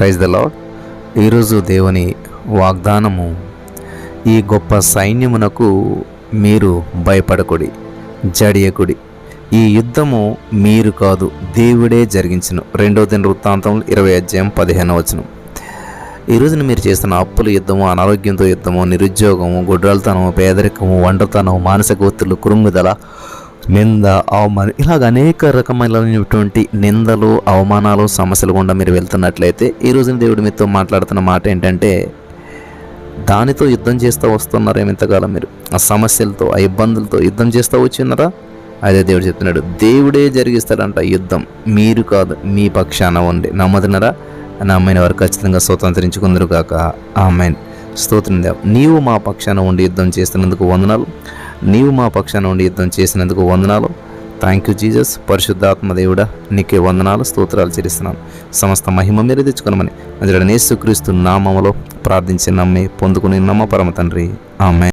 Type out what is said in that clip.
Praise the lord ఈరోజు దేవుని వాగ్దానము ఈ గొప్ప సైన్యమునకు మీరు భయపడకుడి జడియకుడి. ఈ యుద్ధము మీరు కాదు దేవుడే జరిగించను. రెండో దిన వృత్తాంతం ఇరవై అధ్యాయం పదిహేను వచనం. ఈ రోజున మీరు చేస్తున్న అప్పుల యుద్ధము అనారోగ్యంతో యుద్ధము నిరుద్యోగము గుడ్రాలతనము పేదరికము వంటతనము మానసిక ఒత్తులు కురుంగుదల నింద అవమానం ఇలాగ అనేక రకమైనటువంటి నిందలు అవమానాలు సమస్యలు గుండా మీరు వెళ్తున్నట్లయితే ఈ రోజున దేవుడు మీతో మాట్లాడుతున్న మాట ఏంటంటే దానితో యుద్ధం చేస్తూ వస్తున్నారేమో ఇంతకాలం మీరు? ఆ సమస్యలతో ఆ ఇబ్బందులతో యుద్ధం చేస్తూ వచ్చిన్నారా అదే దేవుడు చెప్తున్నాడు దేవుడే జరిగిస్తాడంట యుద్ధం. మీరు కాదు మీ పక్షాన ఉండి. నమ్మదినరా నమ్మైన వారు ఖచ్చితంగా స్వతంత్రించుకుందరు కాక. ఆమెన్. స్తోత్రం దేవ. నీవు మా పక్షాన ఉండి యుద్ధం చేస్తున్నందుకు వందనాలు. నీవు మా పక్షాన ఉండి యుద్ధం చేసినందుకు వందనాలు. థ్యాంక్ యూ జీజస్ పరిశుద్ధాత్మ దేవుడా నీకే వందనాలు స్తోత్రాలు చెల్లిస్తున్నాను సమస్త మహిమ మీరు తెచ్చుకునమని. అందులో నేసుక్రీస్తు నామములో ప్రార్థించి నమ్మి పొందుకుని నమ్మ పరమ తండ్రి. ఆమె